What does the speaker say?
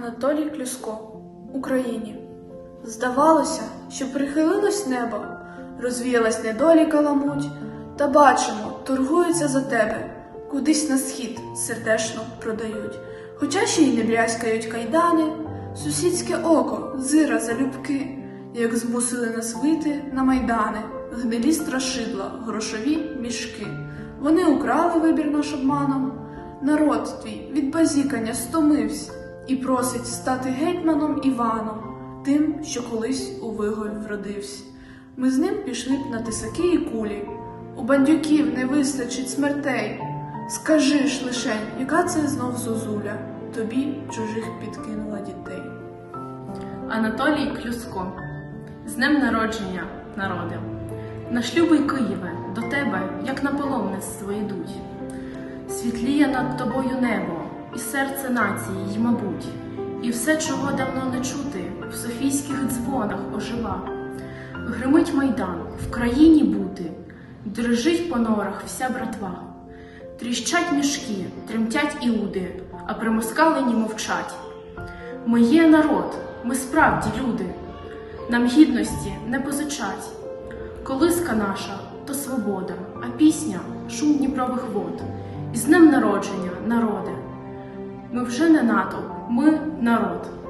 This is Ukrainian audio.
Анатолій Клюско Україні. Здавалося, що прихилилось небо, розвіялась недолі каламуть, та бачимо, торгуються за тебе, кудись на схід сердечно продають. Хоча ще й не брязкають кайдани, сусідське око, зира залюбки, як змусили нас вийти на майдани, гнилі страшидла, грошові мішки. Вони украли вибір наш обманом. Народ твій від базікання стомився і просить стати гетьманом Іваном, тим, що колись у виголь вродився. Ми з ним пішли б на тисаки і кулі. У бандюків не вистачить смертей. Скажи ж лишень, яка це знов зозуля, тобі чужих підкинула дітей. Анатолій Клюско. З днем народження, народи. Наш любий Києве, до тебе, як на паломництво йдуть. Світліє над тобою небо, і серце нації, й, мабуть, і все, чого давно не чути, в софійських дзвонах ожива. Гримить майдан, в країні бути, дрижить по норах вся братва. Тріщать мішки, тремтять іуди, а примоскалені мовчать. Ми є народ, ми справді люди, нам гідності не позичать. Колиска наша то свобода, а пісня шум Дніпрових вод. І з днем народження, народе. Ми вже не НАТО, ми народ.